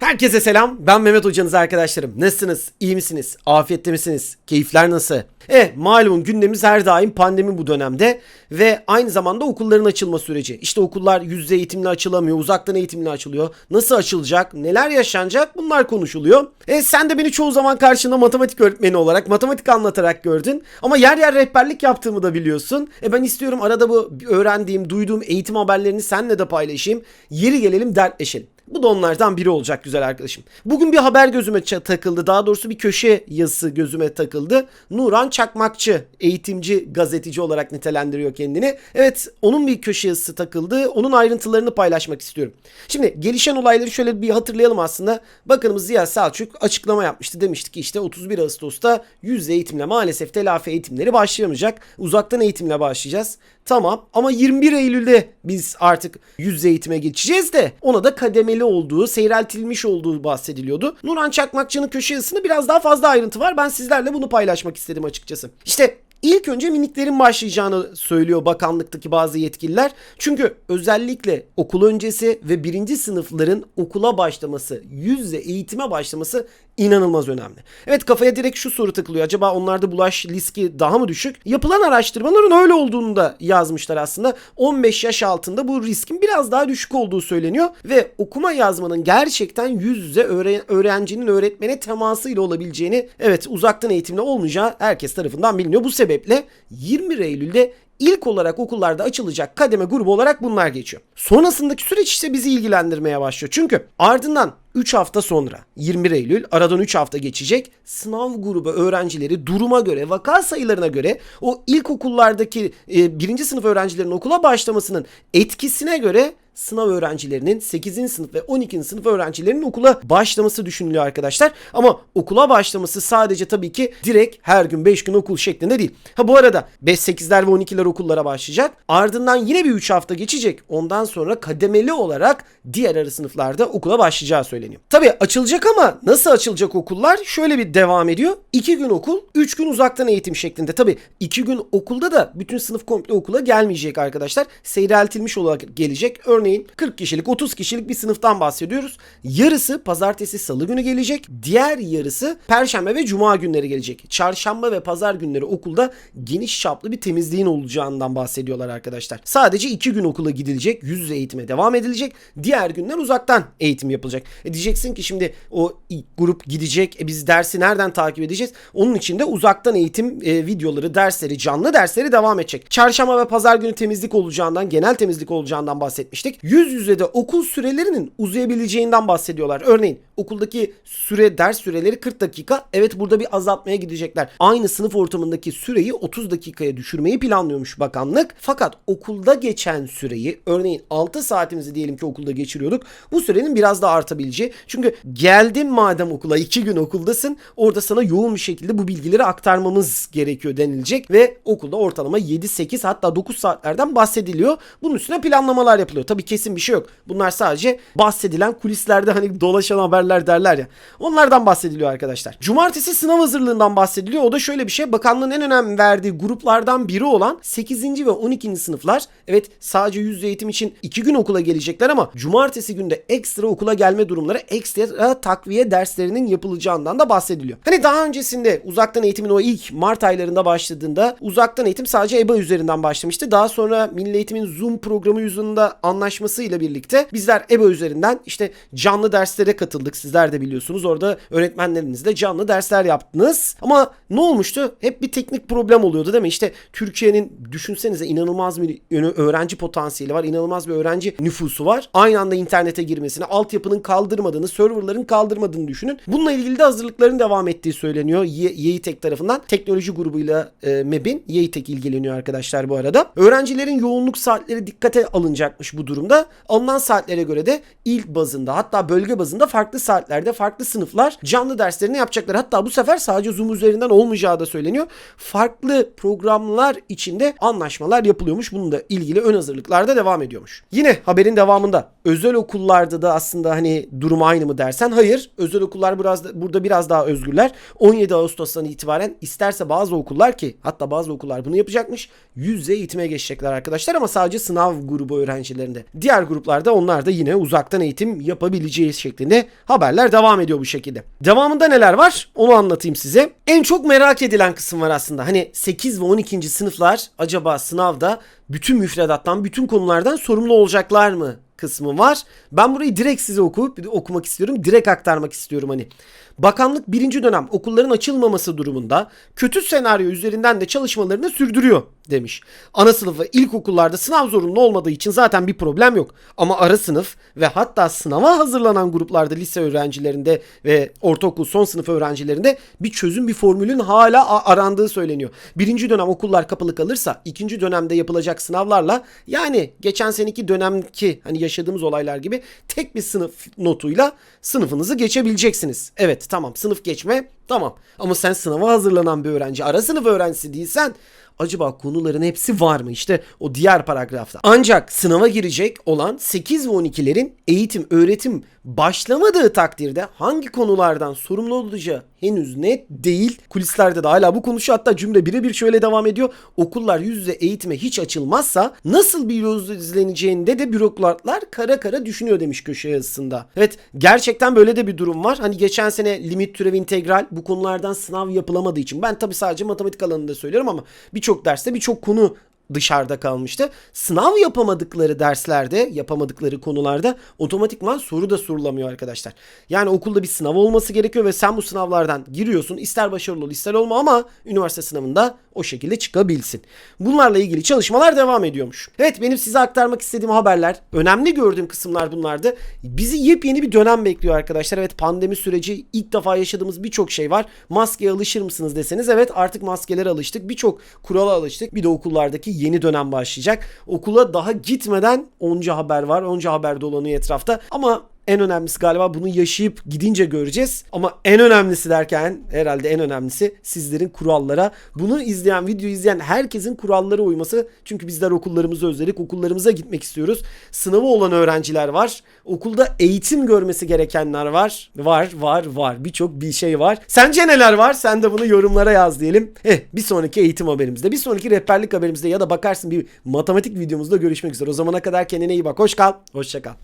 Herkese selam. Ben Mehmet hocanız arkadaşlarım. Nasılsınız? İyi misiniz? Afiyette misiniz? Keyifler nasıl? E malum gündemimiz her daim pandemi bu dönemde ve aynı zamanda okulların açılma süreci. İşte okullar yüzde eğitimle açılamıyor, uzaktan eğitimle açılıyor. Nasıl açılacak? Neler yaşanacak? Bunlar konuşuluyor. E sen de beni çoğu zaman karşında matematik öğretmeni olarak matematik anlatarak gördün. Ama yer yer rehberlik yaptığımı da biliyorsun. E ben istiyorum arada bu öğrendiğim, duyduğum eğitim haberlerini seninle de paylaşayım. Yeri gelelim dertleşelim. Bu da onlardan biri olacak güzel arkadaşım. Bugün bir haber gözüme takıldı. Daha doğrusu bir köşe yazısı gözüme takıldı. Nuran Çakmakçı, eğitimci, gazeteci olarak nitelendiriyor kendini. Evet, onun bir köşe yazısı takıldı. Onun ayrıntılarını paylaşmak istiyorum. Şimdi gelişen olayları şöyle bir hatırlayalım aslında. Bakanımız Ziya Selçuk açıklama yapmıştı. Demişti ki işte 31 Ağustos'ta yüz eğitimle maalesef telafi eğitimleri başlayamayacak. Uzaktan eğitimle başlayacağız. Tamam ama 21 Eylül'de biz artık yüz eğitime geçeceğiz de ona da kademeli olduğu, seyreltilmiş olduğu bahsediliyordu. Nuran Çakmakçı'nın köşe yazısında biraz daha fazla ayrıntı var. Ben sizlerle bunu paylaşmak istedim açıkçası. İşte İlk önce miniklerin başlayacağını söylüyor bakanlıktaki bazı yetkililer. Çünkü özellikle okul öncesi ve birinci sınıfların okula başlaması, yüz yüze eğitime başlaması inanılmaz önemli. Evet kafaya direkt şu soru takılıyor. Acaba onlarda bulaş riski daha mı düşük? Yapılan araştırmaların öyle olduğunu da yazmışlar aslında. 15 yaş altında bu riskin biraz daha düşük olduğu söyleniyor ve okuma yazmanın gerçekten yüz yüze öğre- öğrencinin öğretmene temasıyla olabileceğini, evet uzaktan eğitimle olmayacağı herkes tarafından biliniyor. Bu sebeple 21 Eylül'de ilk olarak okullarda açılacak kademe grubu olarak bunlar geçiyor. Sonrasındaki süreç işte bizi ilgilendirmeye başlıyor. Çünkü ardından 3 hafta sonra 21 Eylül aradan 3 hafta geçecek. Sınav grubu öğrencileri duruma göre vaka sayılarına göre o ilkokullardaki e, birinci sınıf öğrencilerin okula başlamasının etkisine göre sınav öğrencilerinin 8. sınıf ve 12. sınıf öğrencilerinin okula başlaması düşünülüyor arkadaşlar. Ama okula başlaması sadece tabii ki direkt her gün 5 gün okul şeklinde değil. Ha bu arada 5 8'ler ve 12'ler okullara başlayacak. Ardından yine bir 3 hafta geçecek. Ondan sonra kademeli olarak diğer arı sınıflarda okula başlayacağı söyleniyor. Tabii açılacak ama nasıl açılacak okullar? Şöyle bir devam ediyor. 2 gün okul, 3 gün uzaktan eğitim şeklinde. Tabii 2 gün okulda da bütün sınıf komple okula gelmeyecek arkadaşlar. Seyreltilmiş olarak gelecek. Örneğin 40 kişilik 30 kişilik bir sınıftan bahsediyoruz. Yarısı pazartesi salı günü gelecek. Diğer yarısı perşembe ve cuma günleri gelecek. Çarşamba ve pazar günleri okulda geniş çaplı bir temizliğin olacağından bahsediyorlar arkadaşlar. Sadece 2 gün okula gidilecek. Yüz yüze eğitime devam edilecek. Diğer günler uzaktan eğitim yapılacak. E diyeceksin ki şimdi o grup gidecek. E biz dersi nereden takip edeceğiz? Onun için de uzaktan eğitim e, videoları, dersleri, canlı dersleri devam edecek. Çarşamba ve pazar günü temizlik olacağından, genel temizlik olacağından bahsetmiştik yüz yüze de okul sürelerinin uzayabileceğinden bahsediyorlar. Örneğin okuldaki süre ders süreleri 40 dakika. Evet burada bir azaltmaya gidecekler. Aynı sınıf ortamındaki süreyi 30 dakikaya düşürmeyi planlıyormuş bakanlık. Fakat okulda geçen süreyi örneğin 6 saatimizi diyelim ki okulda geçiriyorduk. Bu sürenin biraz daha artabileceği. Çünkü geldin madem okula 2 gün okuldasın orada sana yoğun bir şekilde bu bilgileri aktarmamız gerekiyor denilecek ve okulda ortalama 7-8 hatta 9 saatlerden bahsediliyor. Bunun üstüne planlamalar yapılıyor. Tabii kesin bir şey yok. Bunlar sadece bahsedilen kulislerde hani dolaşan haberler derler ya. Onlardan bahsediliyor arkadaşlar. Cumartesi sınav hazırlığından bahsediliyor. O da şöyle bir şey. Bakanlığın en önem verdiği gruplardan biri olan 8. ve 12. sınıflar evet sadece yüz eğitim için 2 gün okula gelecekler ama cumartesi günde ekstra okula gelme durumları ekstra takviye derslerinin yapılacağından da bahsediliyor. Hani daha öncesinde uzaktan eğitimin o ilk Mart aylarında başladığında uzaktan eğitim sadece EBA üzerinden başlamıştı. Daha sonra Milli Eğitim'in Zoom programı yüzünde anlaşmasıyla birlikte bizler EBA üzerinden işte canlı derslere katıldık. Sizler de biliyorsunuz orada öğretmenlerinizle canlı dersler yaptınız. Ama ne olmuştu? Hep bir teknik problem oluyordu değil mi? İşte Türkiye'nin düşünsenize inanılmaz bir öğrenci potansiyeli var. inanılmaz bir öğrenci nüfusu var. Aynı anda internete girmesini, altyapının kaldırmadığını, serverların kaldırmadığını düşünün. Bununla ilgili de hazırlıkların devam ettiği söyleniyor. Yeğitek tarafından teknoloji grubuyla e, MEB'in Yeğitek ilgileniyor arkadaşlar bu arada. Öğrencilerin yoğunluk saatleri dikkate alınacakmış bu durumda. Alınan saatlere göre de il bazında hatta bölge bazında farklı saatlerde farklı sınıflar canlı derslerini yapacaklar. Hatta bu sefer sadece Zoom üzerinden olmayacağı da söyleniyor. Farklı programlar içinde anlaşmalar yapılıyormuş. Bununla ilgili ön hazırlıklar da devam ediyormuş. Yine haberin devamında özel okullarda da aslında hani durum aynı mı dersen hayır. Özel okullar biraz da, burada biraz daha özgürler. 17 Ağustos'tan itibaren isterse bazı okullar ki hatta bazı okullar bunu yapacakmış. Yüz yüze eğitime geçecekler arkadaşlar ama sadece sınav grubu öğrencilerinde. Diğer gruplarda onlar da yine uzaktan eğitim yapabileceği şeklinde haberler devam ediyor bu şekilde. Devamında neler var? Onu anlatayım size. En çok merak edilen kısım var aslında. Hani 8 ve 12. sınıflar acaba sınavda bütün müfredattan, bütün konulardan sorumlu olacaklar mı? Kısmı var. Ben burayı direkt size okuyup okumak istiyorum. Direkt aktarmak istiyorum hani. Bakanlık birinci dönem okulların açılmaması durumunda kötü senaryo üzerinden de çalışmalarını sürdürüyor demiş. Ana sınıf ve ilkokullarda sınav zorunlu olmadığı için zaten bir problem yok. Ama ara sınıf ve hatta sınava hazırlanan gruplarda lise öğrencilerinde ve ortaokul son sınıf öğrencilerinde bir çözüm bir formülün hala arandığı söyleniyor. Birinci dönem okullar kapalı kalırsa ikinci dönemde yapılacak sınavlarla yani geçen seneki dönemki hani yaşadığımız olaylar gibi tek bir sınıf notuyla sınıfınızı geçebileceksiniz. Evet tamam sınıf geçme tamam ama sen sınava hazırlanan bir öğrenci ara sınıf öğrencisi değilsen acaba konuların hepsi var mı? İşte o diğer paragrafta. Ancak sınava girecek olan 8 ve 12'lerin eğitim, öğretim başlamadığı takdirde hangi konulardan sorumlu olacağı henüz net değil. Kulislerde de hala bu konuşuyor. Hatta cümle birebir şöyle devam ediyor. Okullar yüz yüze eğitime hiç açılmazsa nasıl bir yol izleneceğinde de bürokratlar kara kara düşünüyor demiş köşe yazısında. Evet gerçekten böyle de bir durum var. Hani geçen sene limit türev integral bu konulardan sınav yapılamadığı için ben tabii sadece matematik alanında söylüyorum ama birçok derste birçok konu dışarıda kalmıştı. Sınav yapamadıkları derslerde, yapamadıkları konularda otomatikman soru da sorulamıyor arkadaşlar. Yani okulda bir sınav olması gerekiyor ve sen bu sınavlardan giriyorsun. İster başarılı ol, ister olma ama üniversite sınavında o şekilde çıkabilsin. Bunlarla ilgili çalışmalar devam ediyormuş. Evet benim size aktarmak istediğim haberler, önemli gördüğüm kısımlar bunlardı. Bizi yepyeni bir dönem bekliyor arkadaşlar. Evet pandemi süreci ilk defa yaşadığımız birçok şey var. Maskeye alışır mısınız deseniz evet artık maskelere alıştık. Birçok kurala alıştık. Bir de okullardaki yeni dönem başlayacak. Okula daha gitmeden onca haber var. Onca haber dolanıyor etrafta. Ama en önemlisi galiba bunu yaşayıp gidince göreceğiz. Ama en önemlisi derken herhalde en önemlisi sizlerin kurallara, bunu izleyen, video izleyen herkesin kurallara uyması. Çünkü bizler okullarımızı özledik. Okullarımıza gitmek istiyoruz. Sınavı olan öğrenciler var. Okulda eğitim görmesi gerekenler var. Var, var, var. Birçok bir şey var. Sence neler var? Sen de bunu yorumlara yaz diyelim. Eh, bir sonraki eğitim haberimizde, bir sonraki rehberlik haberimizde ya da bakarsın bir matematik videomuzda görüşmek üzere. O zamana kadar kendine iyi bak. Hoş kal. Hoşça kal.